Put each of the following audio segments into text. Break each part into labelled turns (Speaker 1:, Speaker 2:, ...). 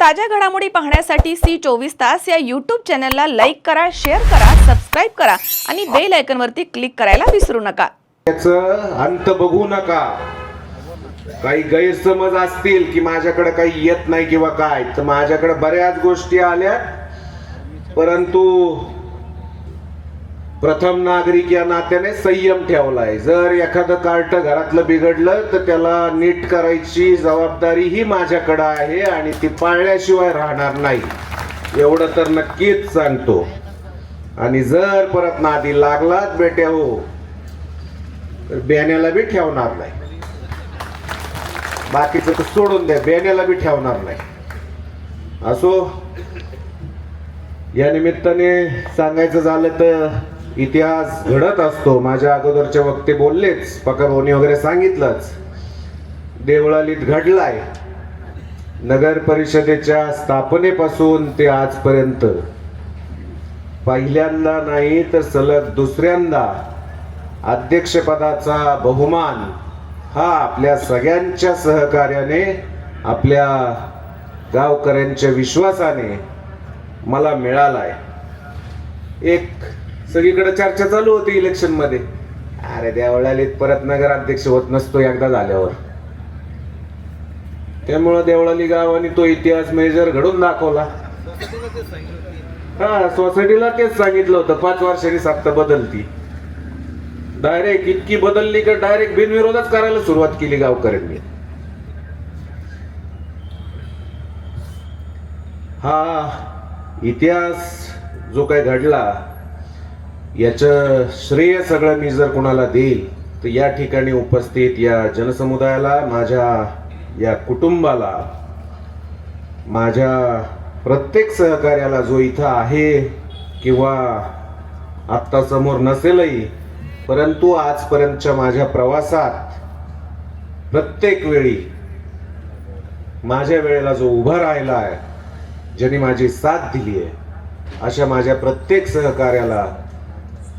Speaker 1: ताज्या घडामोडी पाहण्यासाठी सी चोवीस तास या यूट्यूब चॅनलला लाईक करा शेअर करा सबस्क्राईब करा आणि बेल आयकॉनवरती क्लिक करायला विसरू नका.
Speaker 2: त्याचं अंत बघू नका. काही गैरसमज असतील की माझ्याकडे काही येत नाही किंवा काय तर माझ्याकडे बऱ्याच गोष्टी आल्या परंतु प्रथम नागरिक या नात्याने संयम ठेवलाय. जर एखादं कार्ट घरातलं बिघडलं तर त्याला नीट करायची जबाबदारी ही माझ्याकडं आहे आणि ती पाळल्याशिवाय राहणार नाही. एवढं तर नक्कीच सांगतो. आणि जर परत नादी लागलाच बेट्या हो तर बेण्याला बी ठेवणार नाही. बाकीचं तर सोडून द्या बेण्याला बी ठेवणार नाही. असो या निमित्ताने सांगायचं झालं तर इतिहास घडत असतो. माझ्या अगोदरचे वक्ते बोललेच पकरवणी वगैरे सांगितलंच. देवळालीत घडलाय. नगर परिषदेच्या स्थापनेपासून ते आजपर्यंत. पहिल्यांदा नाही तर सलग दुसऱ्यांदा अध्यक्षपदाचा बहुमान हा आपल्या सगळ्यांच्या सहकार्याने आपल्या गावकऱ्यांच्या विश्वासाने मला मिळालाय. एक सगळीकडे चर्चा चालू होती इलेक्शनमध्ये. अरे देवळालीत परत नगराध्यक्ष होत नसतो एकदा झाल्यावर. त्यामुळं देवळाली गावाने तो इतिहास मेजर घडून दाखवला. हा सोसायटीला तेच सांगितलं होतं पाच वर्षांनी सत्ता बदलती. डायरेक्ट इतकी बदलली का डायरेक्ट बिनविरोधच करायला सुरुवात केली गावकऱ्यांनी. हा इतिहास जो काही घडला याचं श्रेय सगळं मी जर कोणाला देईल तर या ठिकाणी उपस्थित या जनसमुदायाला माझ्या या कुटुंबाला माझ्या प्रत्येक सहकार्याला जो इथं आहे किंवा आत्ता समोर नसेलही परंतु आजपर्यंतच्या माझ्या प्रवासात प्रत्येक वेळी माझ्या वेळेला जो उभा राहिला आहे ज्यांनी माझी साथ दिली आहे अशा माझ्या प्रत्येक सहकार्याला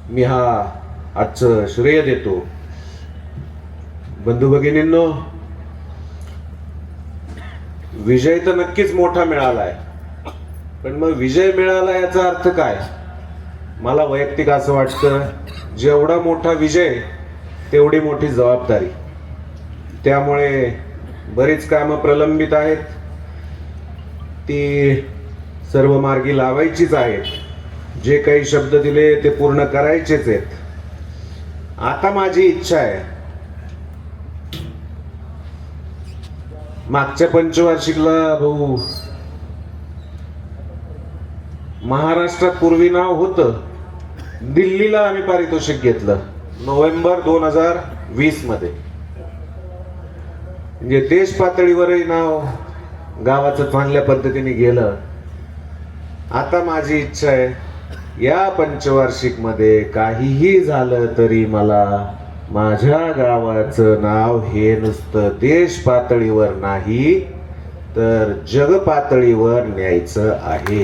Speaker 2: मी हा आजचं श्रेय देतो. बंधू भगिनींनो विजय तर नक्कीच मोठा मिळालाय. पण मग विजय मिळाला याचा अर्थ काय? मला वैयक्तिक असं वाटतं जेवढा मोठा विजय तेवढी मोठी जबाबदारी. त्यामुळे बरीच कामं प्रलंबित आहेत. ती सर्व मार्गी लावायचीच आहेत. जे काही शब्द दिले ते पूर्ण करायचेच आहेत. आता माझी इच्छा आहे. मागच्या पंचवार्षिकला भाऊ महाराष्ट्रात पूर्वी नाव होतं. दिल्लीला आम्ही पारितोषिक घेतलं. नोव्हेंबर दोन हजार वीसमध्ये म्हणजे देश पातळीवरही नाव गावाचं चांगल्या पद्धतीने गेलं. आता माझी इच्छा आहे. या पंचवार्षिकमध्ये काहीही झालं तरी मला माझ्या गावाचं नाव हे नुसतं देश पातळीवर नाही तर जग पातळीवर न्यायचं आहे.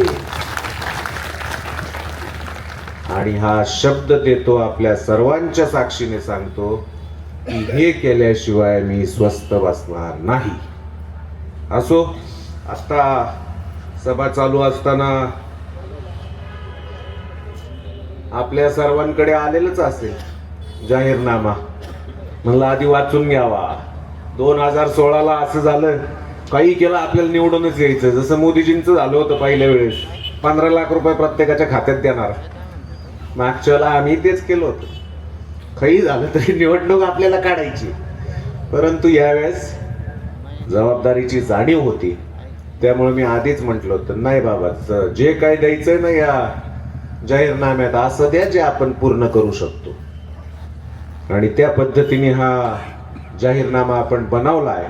Speaker 2: आणि हा शब्द देतो आपल्या सर्वांच्या साक्षीने सांगतो की हे केल्याशिवाय मी स्वस्थ बसणार नाही. असो आता सभा चालू असताना आपल्या सर्वांकडे आलेलंच असेल. जाहीरनामा. म्हणलं आधी वाचून घ्यावा. दोन हजार सोळाला असं झालं काही केलं आपल्याला निवडूनच यायचं. जसं मोदीजींचं झालं होतं पहिल्या वेळेस. पंधरा लाख रुपये प्रत्येकाच्या खात्यात देणार. मागच्याला आम्ही तेच केलं होतं. काही झालं तरी निवडणूक आपल्याला काढायची. परंतु यावेळेस जबाबदारीची जाणीव होती. त्यामुळे मी आधीच म्हटलं होतं नाही बाबा जे काय द्यायचं ना या जाहीरनाम्यात असं द्या जे आपण पूर्ण करू शकतो. आणि त्या पद्धतीने हा जाहीरनामा आपण बनवला आहे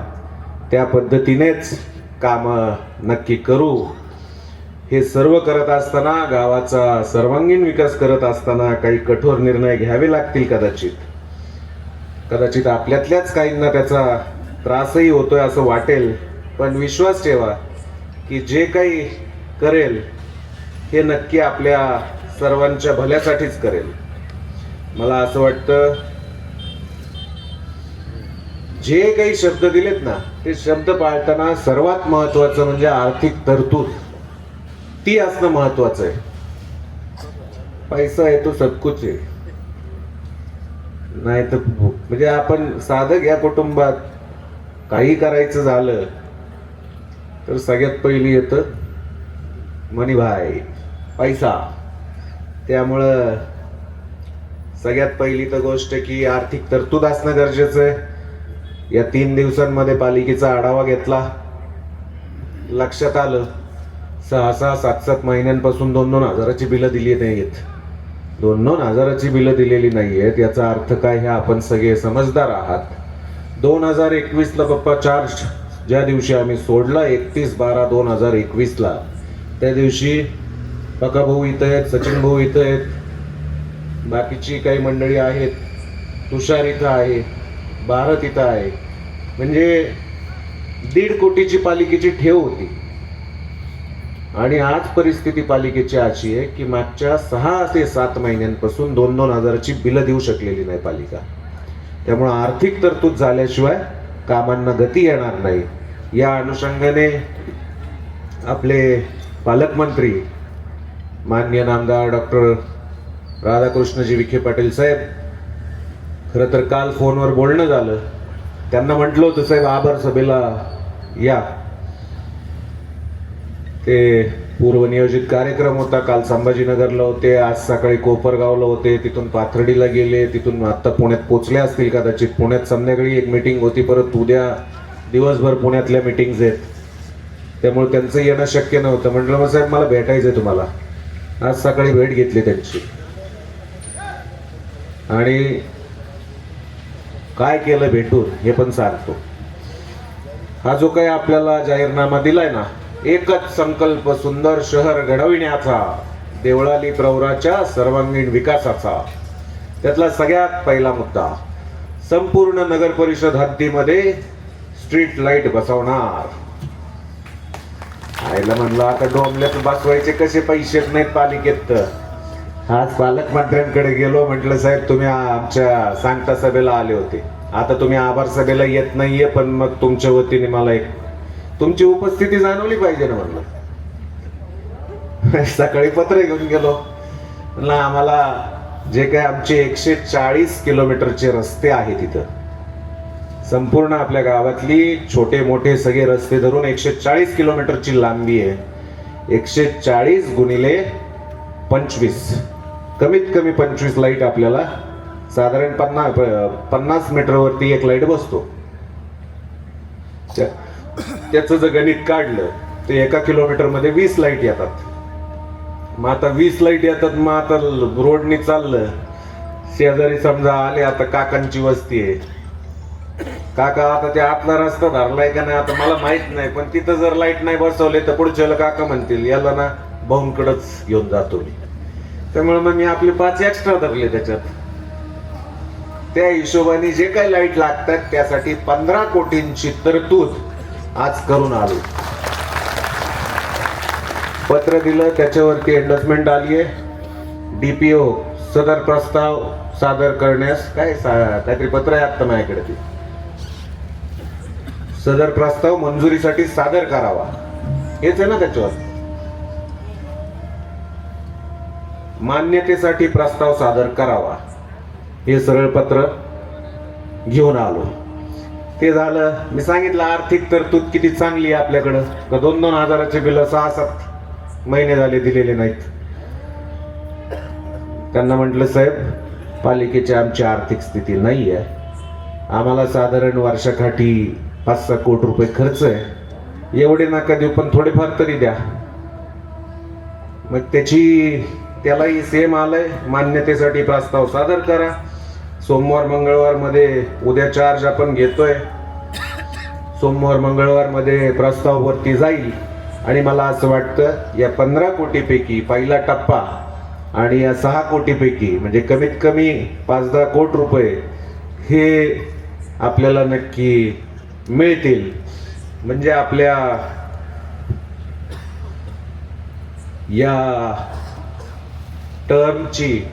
Speaker 2: त्या पद्धतीनेच कामं नक्की करू. हे सर्व करत असताना गावाचा सर्वांगीण विकास करत असताना काही कठोर निर्णय घ्यावे लागतील कदाचित. कदाचित आपल्यातल्याच काहींना त्याचा त्रासही होतोय असं वाटेल पण विश्वास ठेवा की जे काही करेल हे नक्की आपल्या सर्वांच्या भल्यासाठीच करेल. मला असं वाटतं जे काही शब्द दिलेत ना ते शब्द पाळताना सर्वात महत्वाचं म्हणजे आर्थिक तरतूद. ती असणं महत्वाचं आहे. पैसा आहे तो सबकुच आहे. नाही तर म्हणजे आपण साधक या कुटुंबात. काही करायचं झालं तर सगळ्यात पहिली येतं मणिभाई पैसा. त्यामुळं सगळ्यात पहिली तर गोष्ट की आर्थिक तरतूद असणं गरजेचं आहे. या तीन दिवसांमध्ये पालिकेचा आढावा घेतला. लक्षात आलं सहा सहा सात सात महिन्यांपासून दोन दोन हजाराची बिलं दिली नाही आहेत दोन दोन हजाराची बिलं दिलेली नाही आहेत याचा अर्थ काय हे आपण सगळे समजदार आहात. दोन हजार एकवीसला पप्पा चार्ज ज्या दिवशी आम्ही सोडला एकतीस बारा दोन हजार एकवीसला त्या दिवशी काका भाऊ इथं आहेत सचिन भाऊ इथं आहेत. बाकीची काही मंडळी आहेत. तुषार इथं आहे भारत इथं आहे. म्हणजे दीड कोटीची पालिकेची ठेव होती. आणि आज परिस्थिती पालिकेची अशी आहे की मागच्या सहा ते सात महिन्यांपासून दोन दोन हजाराची बिलं देऊ शकलेली नाही पालिका. त्यामुळं आर्थिक तरतूद झाल्याशिवाय कामांना गती येणार नाही. या अनुषंगाने आपले पालकमंत्री मान्य नामदार डॉक्टर राधाकृष्णजी विखे पाटील साहेब खरं तर काल फोनवर बोलणं झालं. त्यांना म्हटलं होतं साहेब आभार सभेला या. ते पूर्वनियोजित कार्यक्रम होता काल संभाजीनगरला होते आज सकाळी कोपरगावला होते तिथून पाथर्डीला गेले तिथून आता पुण्यात पोचले असतील कदाचित पुण्यात संध्याकाळी एक मिटिंग होती परत उद्या दिवसभर पुण्यातल्या मिटिंग्स आहेत. त्यामुळे त्यांचं येणं शक्य नव्हतं. म्हटलं मग साहेब मला भेटायचं आहे तुम्हाला. आज सकाळी भेट घेतली त्यांची. आणि काय केलं भेटून हे पण सांगतो. हा जो काही आपल्याला जाहीरनामा दिलाय ना एकच संकल्प सुंदर शहर घडविण्याचा देवळाली प्रवराच्या सर्वांगीण विकासाचा. त्यातला सगळ्यात पहिला मुद्दा संपूर्ण नगर परिषद हद्दीमध्ये स्ट्रीट लाइट बसवणार. आईला म्हणलं आता डोंबल्यात बसवायचे कसे पैसे नाहीत पालिकेत तर. आज पालकमंत्र्यांकडे गेलो म्हटलं साहेब तुम्ही आमच्या सांगता सभेला आले होते. आता तुम्ही आभार सभेला येत नाहीये पण मग तुमच्या वतीने मला एक तुमची उपस्थिती जाणवली पाहिजे ना म्हणलं. सकाळी पत्र घेऊन गेलो. ना आम्हाला जे काय आमचे एकशे चाळीस किलोमीटरचे रस्ते आहेत तिथं संपूर्ण आपल्या गावातली छोटे मोठे सगळे रस्ते धरून एकशे चाळीस किलोमीटरची लांबी आहे. एकशे चाळीस गुणिले पंचवीस. कमीत कमी पंचवीस लाइट आपल्याला साधारण पन्नास पन्नास मीटरवरती एक लाइट बसतो. त्याचं जर गणित काढलं ते एका किलोमीटरमध्ये वीस लाइट येतात. मग आता वीस लाइट येतात मग आता रोडनी चाललं. शेजारी समजा आले आता काकांची वस्ती आहे. काका आता ते आतला रस्ता धरलाय का नाही आता मला माहीत नाही पण तिथं जर लाइट नाही बसवले तर पुढच्याला काका म्हणतील याला ना भाऊंकडच घेऊन जातो मी. त्यामुळे मग मी आपले पाच एक्स्ट्रा धरले त्याच्यात. त्या हिशोबाने जे काही लाइट लागतात त्यासाठी पंधरा कोटींची तरतूद आज करून आलो. पत्र दिलं त्याच्यावरती एंडसमेंट आली आहे. डीपीओ सदर प्रस्ताव सादर करण्यास काय सा- काहीतरी पत्र आहे आत्ता माझ्याकडे ते. सदर प्रस्ताव मंजुरीसाठी सादर करावा. हेच आहे ना त्याच्यावर? मान्यतेसाठी प्रस्ताव सादर करावा. हे सरळ पत्र घेऊन आलो. ते झालं. मी सांगितलं आर्थिक तरतूद किती चांगली आहे आपल्याकडं? का दोन दोन हजाराचे बिल सहा सात महिने झाले दिलेले नाहीत? त्यांना म्हटलं साहेब पालिकेची आमची आर्थिक स्थिती नाही आहे आम्हाला साधारण वर्षाकाठी पाच सहा कोटी रुपये खर्च आहे. एवढे नका देऊ पण थोडेफार तरी द्या. मग त्याची त्यालाही सेम आलंय. मान्यतेसाठी प्रस्ताव सादर करा. सोमवार मंगळवारमध्ये उद्या चार्ज आपण घेतोय. सोमवार मंगळवारमध्ये प्रस्ताव वरती जाईल. आणि मला असं वाटतं या पंधरा कोटीपैकी पहिला टप्पा आणि या सहा कोटीपैकी म्हणजे कमीत कमी पाच दहा कोटी रुपये हे आपल्याला नक्की मिळतील. म्हणजे आपल्या या टर्मची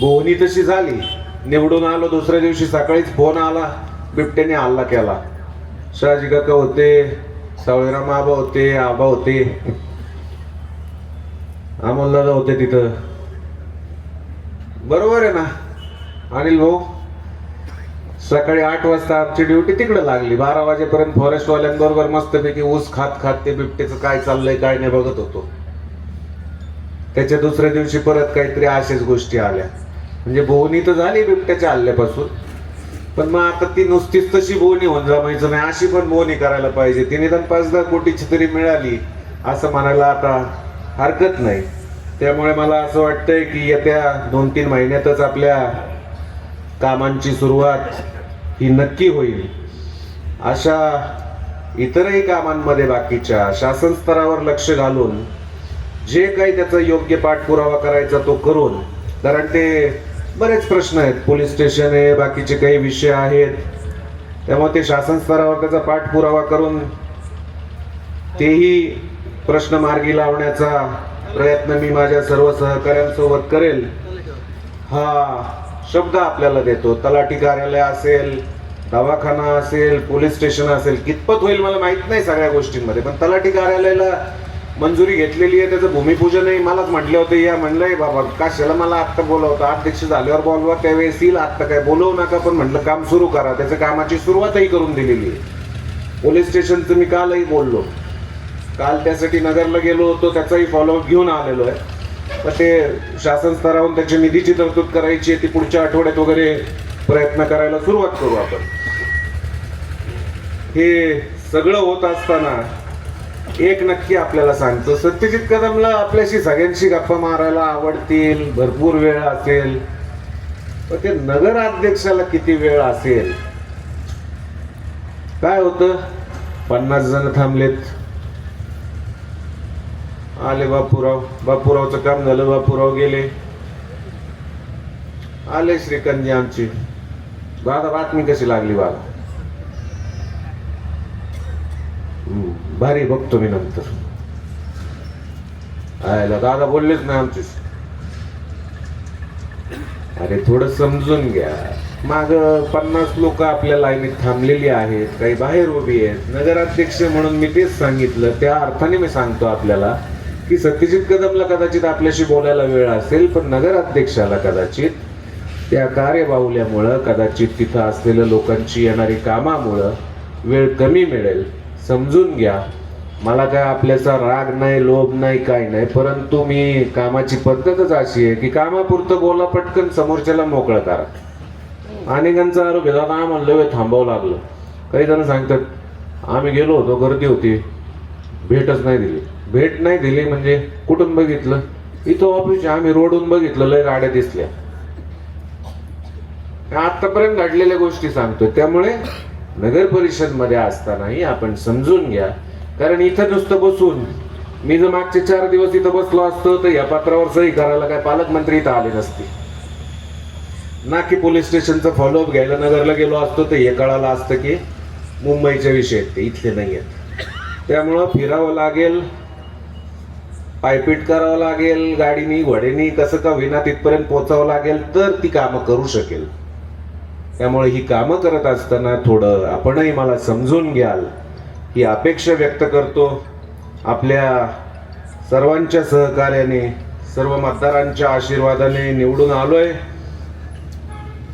Speaker 2: बोहणी तशी झाली. निवडून आलो दुसऱ्या दिवशी सकाळीच फोन आला बिबट्याने हल्ला केला. शहाजी काका होते सावळीराम आबा होते आबा होते. अमोलदादा होते तिथं. बरोबर आहे ना? अनिल भाऊ? सकाळी आठ वाजता आमची ड्युटी तिकडे लागली. बारा वाजेपर्यंत फॉरेस्टवाल्यांबरोबर मस्तपैकी ऊस खात खात ते बिबटेचं काय चाललंय काय नाही बघत होतो. त्याच्या दुसऱ्या दिवशी परत काहीतरी अशाच गोष्टी आल्या. म्हणजे बोहणी तर झाली बिबट्याच्या हल्ल्यापासून. पण मग आता ती नुसतीच तशी बोहणी होऊन जमायचं नाही. अशी पण बोवणी करायला पाहिजे. ती निदान पाच दहा कोटीची तरी मिळाली. असं म्हणायला आता हरकत नाही. त्यामुळे मला असं वाटतंय की येत्या दोन तीन महिन्यातच आपल्या कामांची सुरुवात ही नक्की होईल. अशा इतरही कामांमध्ये बाकीच्या शासन स्तरावर लक्ष घालून जे काही त्याचा योग्य पाठपुरावा करायचा तो करून कारण ते बरेच प्रश्न आहेत. पोलीस स्टेशन आहे बाकीचे काही विषय आहेत. त्यामुळे ते शासन स्तरावर त्याचा पाठपुरावा करून तेही प्रश्न मार्गी लावण्याचा प्रयत्न मी माझ्या सर्व सहकाऱ्यांसोबत करेल. हा शब्द आपल्याला देतो. तलाठी कार्यालय असेल दवाखाना असेल पोलीस स्टेशन असेल कितपत होईल मला माहीत नाही सगळ्या गोष्टींमध्ये. पण तलाठी कार्यालयाला मंजुरी घेतलेली आहे त्याचं भूमिपूजनही मलाच म्हटले होते या म्हणलंय बाबा कशाला मला आत्ता बोलवतं. अध्यक्ष झाल्यावर बोलवा त्यावेळेस येईल आत्ता काय बोलवू नका. पण म्हटलं काम सुरू करा. त्याच्या कामाची सुरुवातही करून दिलेली आहे. पोलीस स्टेशनचं मी कालही बोललो. काल त्यासाठी नगरला गेलो होतो त्याचाही फॉलोअप घेऊन आलेलो आहे. मग ते शासन स्तरावरून त्याची निधीची तरतूद करायची ती पुढच्या आठवड्यात वगैरे प्रयत्न करायला सुरुवात करू आपण. हे सगळं होत असताना एक नक्की आपल्याला सांगतो सत्यजित कदमला आपल्याशी सगळ्यांशी गप्पा मारायला आवडतील भरपूर वेळ असेल. पण ते नगराध्यक्षाला किती वेळ असेल? काय होतं? पन्नास जण थांबलेत. आले बापूराव. बापूरावचं काम झालं बापूराव गेले. आले श्रीकांतजी आमची. दादा बातमी कशी लागली बाबा? भारी बघतो मी नंतर. आयला दादा बोललेच नाही आमचे अरे थोडं समजून घ्या. माग पन्नास लोक आपल्या लाईनीत थांबलेली आहेत काही बाहेर उभी आहेत. नगराध्यक्ष म्हणून मी तेच सांगितलं त्या अर्थाने मी सांगतो आपल्याला. की सत्यजित कदमला कदाचित आपल्याशी बोलायला वेळ असेल पण नगराध्यक्षाला कदाचित त्या कार्यबाहुल्यामुळं कदाचित तिथं असलेल्या लोकांची येणारी कामामुळं वेळ कमी मिळेल. समजून घ्या. मला काय आपल्याचा राग नाही लोभ नाही काय नाही परंतु मी कामाची पद्धतच अशी आहे की कामापुरतं बोला पटकन समोरच्याला मोकळं करा. अनेकांचा आरोप आहे दादा आम्हाला वेळ थांबावं लागलं. काही जण सांगतात आम्ही गेलो होतो गर्दी होती. भेटच नाही दिली. भेट नाही दिली म्हणजे कुठून बघितलं? इथं ऑफिस आम्ही रोडून बघितलं लय गाड्या दिसल्या. आतापर्यंत घडलेल्या गोष्टी सांगतोय. त्यामुळे नगर परिषदमध्ये असतानाही आपण समजून घ्या. कारण इथं नुसतं बसून मी जर मागचे चार दिवस इथं बसलो असतो तर या पत्रावर सही करायला काय पालकमंत्री इथं आले नसते. ना की पोलीस स्टेशनचा फॉलोअप घ्यायला नगरला गेलो असतो तर हे कळालं असतं की मुंबईच्या विषय आहेत ते. इथले नाही आहेत त्यामुळं फिरावं लागेल. पायपीट करावं लागेल गाडीनी घोड्यानी कसं का विना तिथपर्यंत पोचावं लागेल तर ती कामं करू शकेल. त्यामुळे ही कामं करत असताना थोडं आपणही मला समजून घ्याल ही अपेक्षा व्यक्त करतो. आपल्या सर्वांच्या सहकार्याने सर्व मतदारांच्या आशीर्वादाने निवडून आलोय.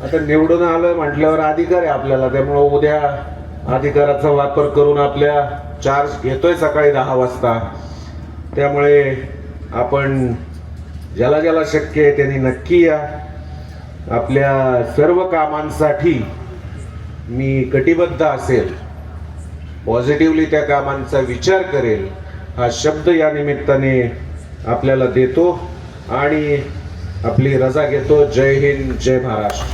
Speaker 2: आता निवडून आलोय म्हटल्यावर अधिकार आहे आपल्याला त्यामुळं उद्या अधिकाराचा वापर करून आपल्या चार्ज घेतोय सकाळी दहा वाजता. त्यामुळे आपण ज्याला ज्याला शक्य आहे त्यांनी नक्की या. आपल्या सर्व कामांसाठी मी कटिबद्ध असेल पॉझिटिव्हली त्या कामांचा विचार करेल हा शब्द या निमित्ताने आपल्याला देतो आणि आपली रजा घेतो. जय हिंद जय महाराष्ट्र.